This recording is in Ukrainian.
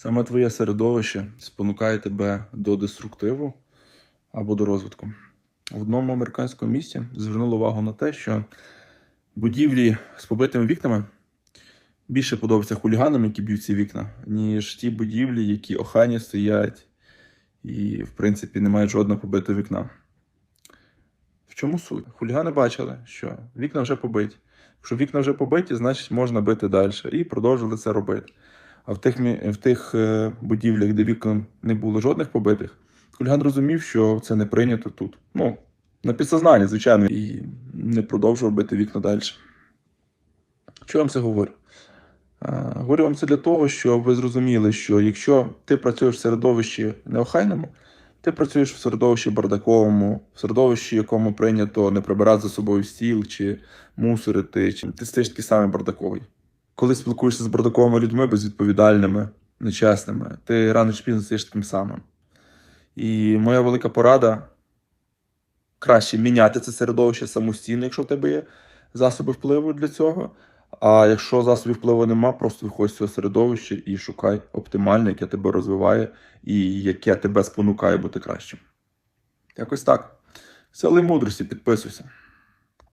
Саме твоє середовище спонукає тебе до деструктиву або до розвитку. В одному американському місті звернули увагу на те, що будівлі з побитими вікнами більше подобаються хуліганам, які б'ють ці вікна, ніж ті будівлі, які охайні стоять і, в принципі, не мають жодного побитого вікна. В чому суть? Хулігани бачили, що вікна вже побиті. Якщо вікна вже побиті, значить можна бити далі. І продовжили це робити. А в тих, в тих е, будівлях, де вікон не було жодних побитих, хуліган розумів, що це не прийнято тут. Ну, на підсознанні, звичайно, і не продовжував бити вікна далі. Чого вам це говорю? Говорю вам це для того, щоб ви зрозуміли, що якщо ти працюєш в середовищі неохайному, ти працюєш в середовищі бардаковому, в середовищі, якому прийнято не прибирати за собою стіл чи мусорити, чи ти стаєш такий самий бардаковий. Коли спілкуєшся з бардаковими людьми, безвідповідальними, нечесними, ти рано чи пізно стаєш таким самим. І моя велика порада краще міняти це середовище самостійно, якщо в тебе є засоби впливу для цього. А якщо засобів впливу нема, просто виходь з цього середовища і шукай оптимальне, яке тебе розвиває і яке тебе спонукає бути кращим. Якось так. Сили мудрості, підписуйся.